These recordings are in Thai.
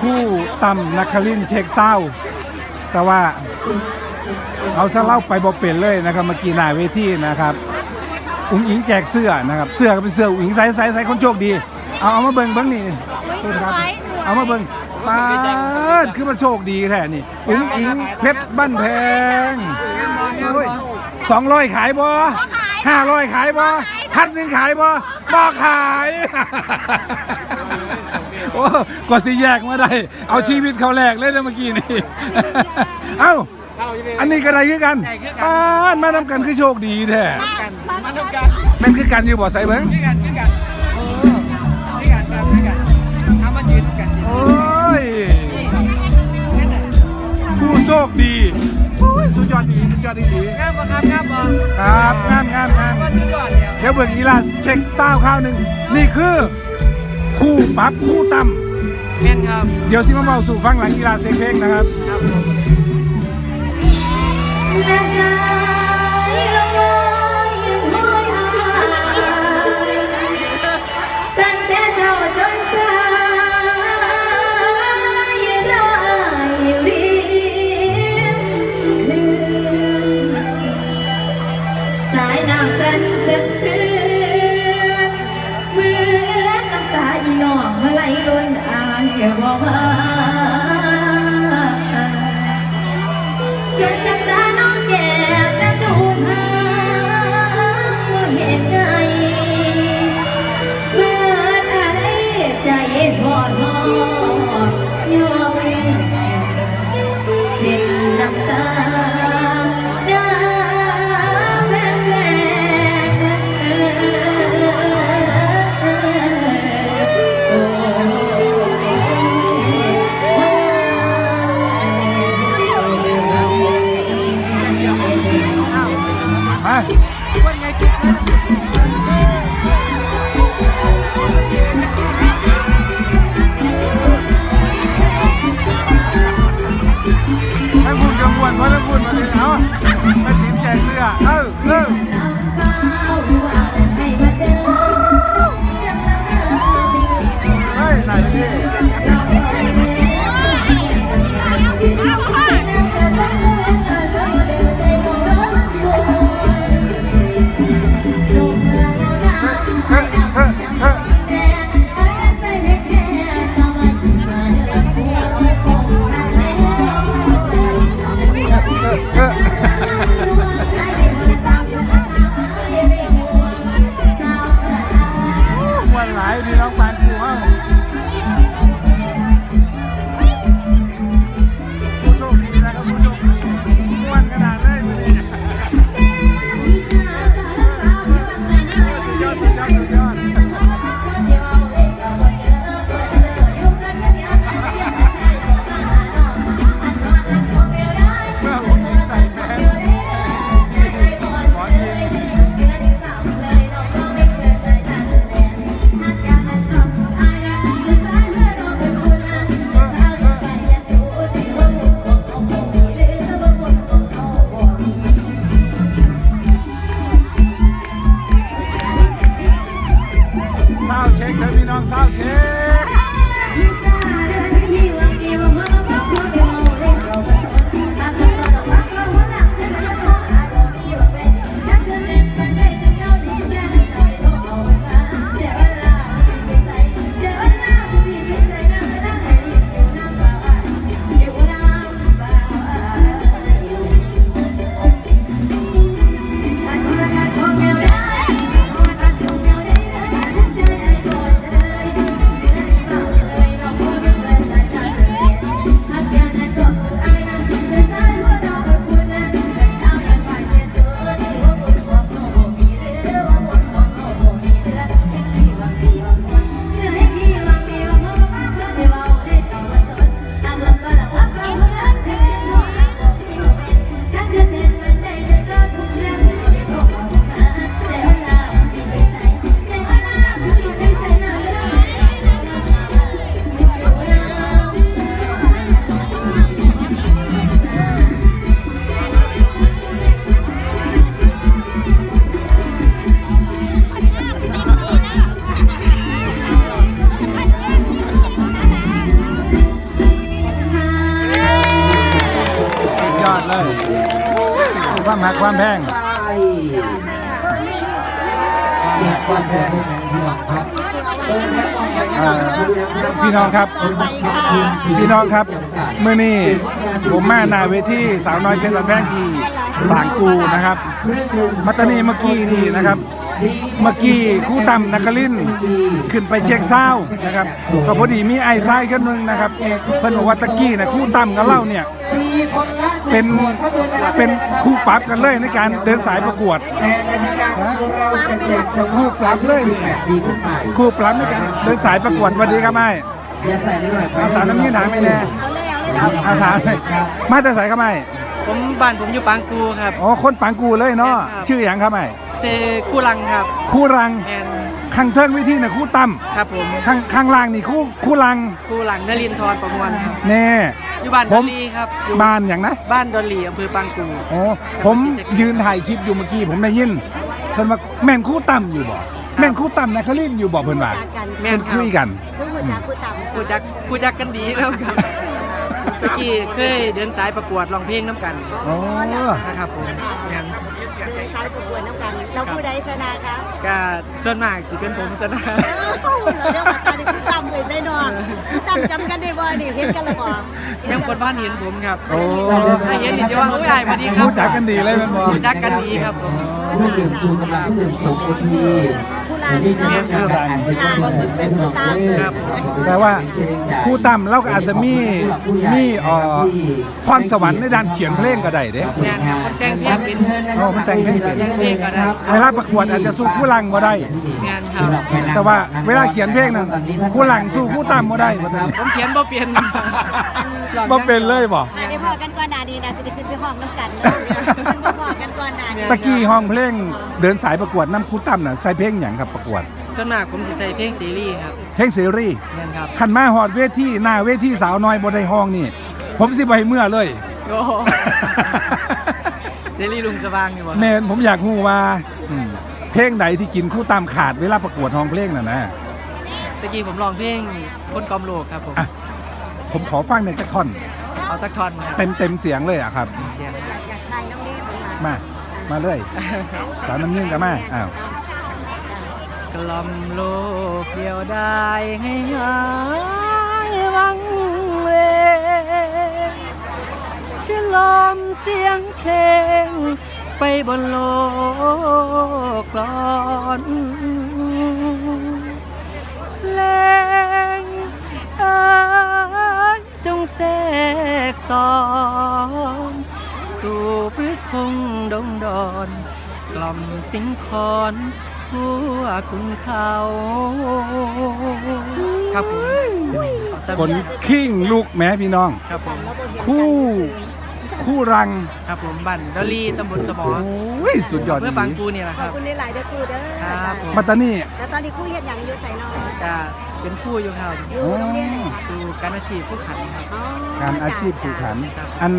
คู่ต่ำนักคลินทร์เช็คเศร้า แต่ว่าเอาซะเล่าไปบ่เป็นเลยนะครับเมื่อกี้หน้าเวทีนะครับ อุ้งอิงแจกเสื้อนะครับ เสื้อก็เป็นเสื้ออุ้งอิงใส่ใส่ใส่คนโชคดี เอาเอามาเบิ่งเบิ่งนี่โทษครับเอามาเบิ่งปาดคือมาโชคดีแท้นี่อุ้งอิงเพชรบ้านแพงสองร้อยขายบ่ห้าร้อยขายบ่พันหนึ่งขายบ่บ่ขาย โอ้กว่าสิแยกมาได้ เอาชีวิตเขาแลกเลยนะเมื่อกี้นี่ เอ้า อันนี้ก็ได้คือกันปาดมานำกันคือโชคดีแท้มาทำการแม่นคือกันอยู่บ่ใส่เบิ่งด้วยกันด้วยกันโอ้ด้วยกันครับด้วยกันทำมายืนกันโอ้ย ผู้โชคดีโอ้ยสุดยอดดีสุดยอดดีดีงามปะครับงามปะครับงามงามงามว่าสุดยอดเนี่ยเดี๋ยวเบิ่งอีลาเช็คเศร้าข้าวหนึ่งนี่คือ คู่ปรับคู่ต่แม่นครับำเดี๋ยวสิมาเมาสู่ฟังหลังอีลาเซ็กเพลงนะครับ ครับผมแล ความหักความแพงความแพงพี่น้องครับอ่าพี่น้องครับ พี่น้องครับ เมื่อนี้ผมมาหนาเวทีสาวน้อยเพชรบันแพงที่บางกูนะครับ มัตตานีเมื่อกี้นี่นะครับ เมื่อกี้ครู่ต่ำนักลินทร์ขึ้นไปเช็คเศร้านะครับก็พอดีมีไอ้ไส้คนหนึงนะครับเพิ่นบอกว่าตะกี้นะครู่ต่ำกับเล่าเนี่ยเป็นเป็นคู่ปรับกันเลยในการเดินสายประกวดแต่กติกาของเราจะแจกเฉพาะการเล่นแบบดีขึ้นไปคู่ปรับในการเดินสายประกวดสวันดีครับไอ้อย่าใส่นิดหน่อยอาสารน้ำยืนถามไม่แน่ครับอาถามเลยมาแต่ใส่ครับไอ้ ผมบ้านผมอยู่ปางกูครับ อ๋อคนปังกูเลยเนาะครับ ชื่ออย่างครับไอ้เซคู่ลังครับคู่รังแมนข้างเทิงวิธีน่ะคู่ต่ครับผมำข้างข้างล่างนี่คู่คู่รังคู่ลังนลินทรประมวลครับ แน่ อยู่บ้านผดอม ลลีครับอยู่บ้านอย่างนะบ้านดอลลีอำเภอปางกูอ๋อผมยืนถ่ายคลิปอยู่เมื่อกี้ผมได้ยินเพิ่นว่าแม่นคู่ต่ำอยู่บ่แม่นคู่ต่ำนะเขาเล่นอยู่บ่เพิ่นว่าแม่เพิ่นนครับ คุยกันผู้หัวจักผู้ต่ำผู้จักผู้จักกันดีแล้วครับ เมื่อกี้เคยเดินสายประกวดร้องเพลงน้ำกันอ๋อนะครับผมแม่นเดินสายประกวดน้ำกันเราผู้ใดชนะคะก็ส่วนมากสิเป็นผมซะนะเอ้าเราเรียกว่าตอนนี้ผู้ต่ำเลยได้นอนผู้ต่ำจำกันได้บ่นี่เห็นกันและบ่ยังคนบ้านเห็นผมครับโอ้ถ้าเห็นนี่จะว่าโอ้ยอายพอดีครับรู้จักกันดีเลยแม่นบ่รู้จักกันดีครับผมเพื่อดื่มชูกำลังเพื่อดื่มสมบูรณ์ ที่ผู้ลานนี่จะเนาะเป็นการอ่านสิบวันเป็นหนึ่งเรื่องแปลว่าคู่ต่ำเราก็อาจจะมีมีเอ่อพรสวรรค์ในด้านเขียนเพลงก็ได้เด้แม่นครับคนแต่งเพลงเป็นอ๋อคนแต่งเพลงเป็นแต่งเพลงก็ได้เวลาประกวดอาจจะสู้คู่รังบ่ได้แม่นครับแต่ว่าเวลาเขียนเพลงนั้นคู่หลังสู้คู่ต่ำบ่ได้บ่ได้ผมเขียนบ่เปลี่ยนบ่เป็นเลยบ่อ่าได้พอกันก่อนหน้านี้นะสิได้ขึ้นไปห้องน้ำกันเนาะมันบ่พอกันก่อนหน้านี้ตะกี้ห้องเพลงเดินสายประกวดน้ำคู่ต่ำน่ะใส่เพลงหยังครับประกวดส่วนมากผมสิใส่เพลงซีรีส์ครับเพลงเสรีแม่นครับคันมาฮอดเวทีหน้าเวทีสาวน้อยบ่ได้ห้องนี่ ผมสิบ่ให้เมื่อเลยโอ้โหซีรีส์ลุงสว่างนี่บ่แม่นผมอยากฮู้ว่าอืมเพลงใดที่กินคู่ตามขาดเวลาประกวดห้องเพลงน่ะนะ ตะกี้ผมร้องเพลงคนกอมโลกครับผมอะ ผมขอฟังในอยจักท่อน เอาตักทอนมาครับเต็มเต็มเสียงเลยอะครับ เสียงอยากอยากทายน้องเด้ของเรามา มาเลย สาวน้ำยืนกันมาอ้าว กล่อมโลกเดียวได้ให้หายวังเวงฉลอมเสียงเพลง ไปบนโลกกลอนแรงเอ้ยจงแทรกสอนสู่พฤคงดงดอน กล่อมสิงคอน ทั่วคุณเขาครับผมคนขิ้งลูกแม่พี่น้อง ครับผมคู่ คู่รังครับผมบันดอลลี่ตำบลสมอโอ้ยสุดยอดเพื่อปางกูนี่แหละขคอบรับคุณหลายๆเด้อครูเด้อครับผมปัตตานีแล้วตอนนี้ครูเฮ็ดหยังอยู่ไสเนาะจะเป็นผู้อยู่ครับอยู่โรงเรียนไหนคะดูการอาชีพผู้ขันครับ อ๋อการอาชีพผูกขันครับอัน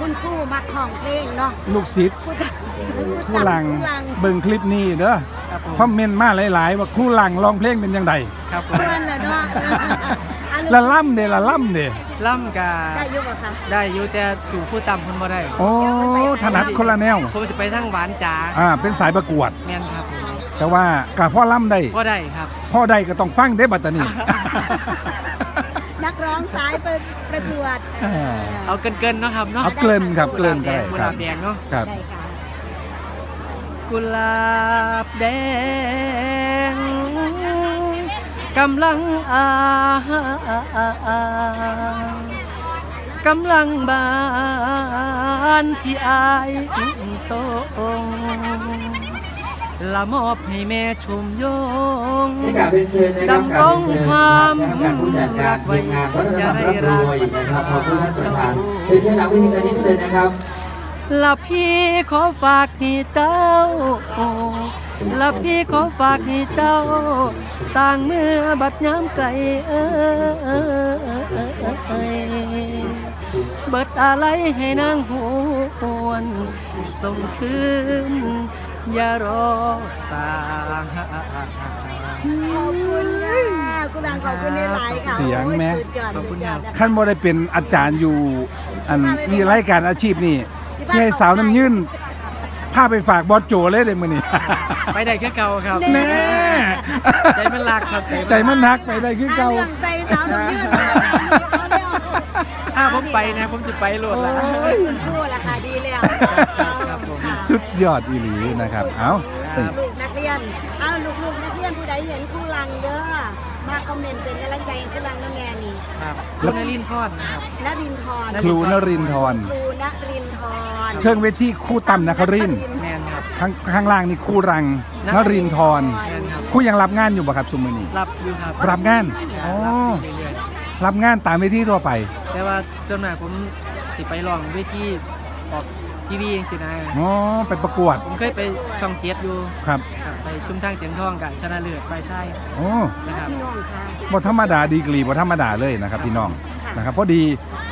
คุณครูมักห้องเพลงเนาะลูกศิษย์ครูต่ำคู่รังครูรังเบิ่งคลิปนี้เด้อครับผมคอมเมนต์มาหลายๆ ว่าคู่รังร้องเพลงเป็นยังไงครับผเพื่มอนเหรอเนาะอันละล่ำเด้ละล่ำเด้ล่ำกาได้อยู่บ่คะได้อยู่แต่สู่ผู้ต่ำคนบ่ได้โอ้ถนัดคนละแนวผมจะไปทั้งหวานจ๋าอ่าเป็นสายประกวด แม่นครับผมแต่ว่ากะพ่อล่ำได้ก็ได้ครับ พ่อได้ก็ต้องฟังเด้บัตตานีนักร้องสายประประกวด อ่า เอาเกินๆเนาะครับเนาะเอาเกลิ่นครับเกลิ่นแดก็งได้กุคหรัลาบบแดงเนาะ ครับ ได้ค่ะกุหลาบแดงกำลังอากำลังบานที่อายทรง ละมอบให้แม่ชมยงนี่กราบเรียนเชิญนะครับกราบเรียนเชิญครับการผู้จัดการทีมงานวัฒนธรรมร่ำรวยนะครับขอบคุณท่านประธานเรียนเชิญหลังเวทีตอนนี้ได้เลยนะครับละพี่ขอฝากให้เจ้าละพี่ขอฝากให้เจ้า ต่างเมื่อบัดย้ำไกลเอ้ยเบิดอะไรให้นางหวนส่งคืน อย่ารอสายขอบคุณค่ะคุณดังขอบคุณในไลน์ค่ะเสียงแม่สุดยอดขอบคุณครับขั้นบ่ได้เป็นอาจารย์อยู่ อันมีรายการอาชีพนี่ที่ให้สาวน้ำยืนาไปฝากบอสโจเลยเด้มื้อนี้ ไปได้แค่เก่าครับ แน่ ใจมันรักครับใจมันนักไปได้คือหาเก่า เรื่องใส่สาวน้ำยืดเลยเอาเดี๋ยวถ้าผมไปนะ ผมจะไปโหลดละ โอ้ยคุณครูราคาดีแล้วครับผมค่ะ สุดยอดอีหลีนะครับ เอ้าครับลูกนักเรียนอ้าวลูกๆนักเรียนผู้ใดเห็นครูรังเด้อ มาคอมเมนต์เป็นกำลังใจให้ครูรังน้ำแน่นี่ครับคุณนลินทอดนะครับ นรินทร์ครูนรินทร์ครูนรินทร์เครื่องเวทีคู่ต่ำนครินทร์แมนครับ ข้างข้างล่างนี่คู่รังนรินทร์แมนครับ คู่ยังรับงานอยู่บ่ครับซุมื้อนี้ รับอยู่ครับรับงานคอ๋รัอบรับอยู่เรื่อยรับงานตามเวทีทั่วไป ๆแต่ว่าส่วนมากผมสิไปลองเวทีออก ทีวีเองสินะอ๋อไปประกวด ผมเคยไปช่องเจ็ดอยู่ครับครับไปชุมทางเสียงทองกับชนะเลิศไฟใช่โอ้นะครับพี่น้องค่ะ บ่ธรรมดาดีกรีบ่ธรรมดาเลยนะครับพี่น้องค่ะ นะครับพอดี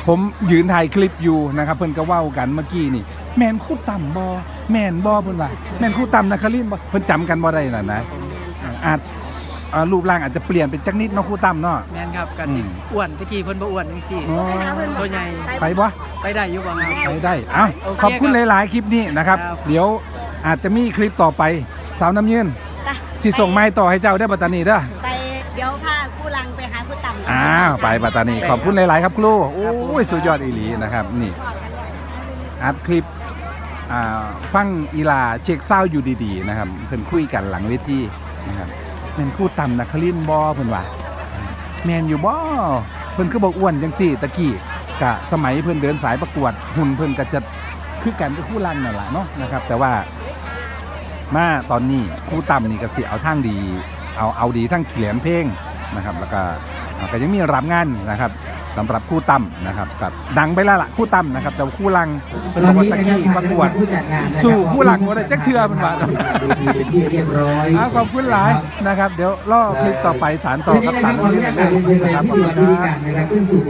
ผมยืนถ่ายคลิปอยู่นะครับเพิ่นก็เว้ากันเมื่อกี้นี่ แม่นคู่ต่ำบ่แม่นบ่เพิ่นว่าแม่นคู่ต่ำนครินทร์บ่เพิ่นจำกันบ่ได้น่ะนะอาจ อ่ารูปร่างอาจจะเปลี่ยนเป็นจักนิดเนาะคู่ต่ำเนาะ แมนครับกันสิอืม อ้วนตะกี้เพิ่นบ่อ้วนจังซี่ อ๋อตัวใหญ่ ไปบ่ ไปได้อยู่บ่ครับไปได้ เอ้า โอเคขอบคุณครับหลาย ๆ คลิปนี้นะครับ ครับ เดี๋ยวอาจจะมีคลิปต่อไป สาวน้ำยืนไปสิส่งไม้ต่อให้เจ้าได้อปัตตานีเด้อ ไปเดี๋ยวพาครูรังไปหาครูต่ำอ้าว ไปปัตตานี ขอบคุณหลาย ๆ ครับครูโอ้ย สุดยอดอีหลีนะครับ นี่ อัดคลิปอ่าฟังอีลาเช็คเศร้าอยู่ดี ๆ นะครับ เพิ่นคุยกันหลังเวทีนะครับ แม่นคู่ต่ำนะคลินบอเพิ่นว่าแมนอยู่บ่เพิ่นก็บอกอ้วนจังสี่ตะกี้กะสมัยเพิ่นเดินสายประกวดหุ่นเพิ่นก็จะคือกันกับคู่รังนั่นแหละเนาะนะครับ แต่ว่ามาตอนนี้คู่ต่ำนี่ก็สิเอาทางดี เอาเอาดีทั้งเขียนเพลงนะครับ แล้วก็ก็ยังมีรับงานนะครับ สำหรับคู่ต่ำนะครับกับดังไปแล้วล่ะคู่ต่ำนะครับแต่ว่าคู่รังเป็นตอนคนนี้ตะนะครับกี้ทางประกวดผู้จัดงานนะครับสู้ผู้หลังบ่ได้จักเทื่อมันว่าเวทีเป็นที่เรียบร้อยเอาขอบคุณหลายนะครับ เดี๋ยวล่อคลิปต่อไปสารต่อทีกันี้บนะคสารัรบขออนุญาตกราบเรียนเชิญไปนะครับพิธีกรพิธีการนะครับขึ้นสู่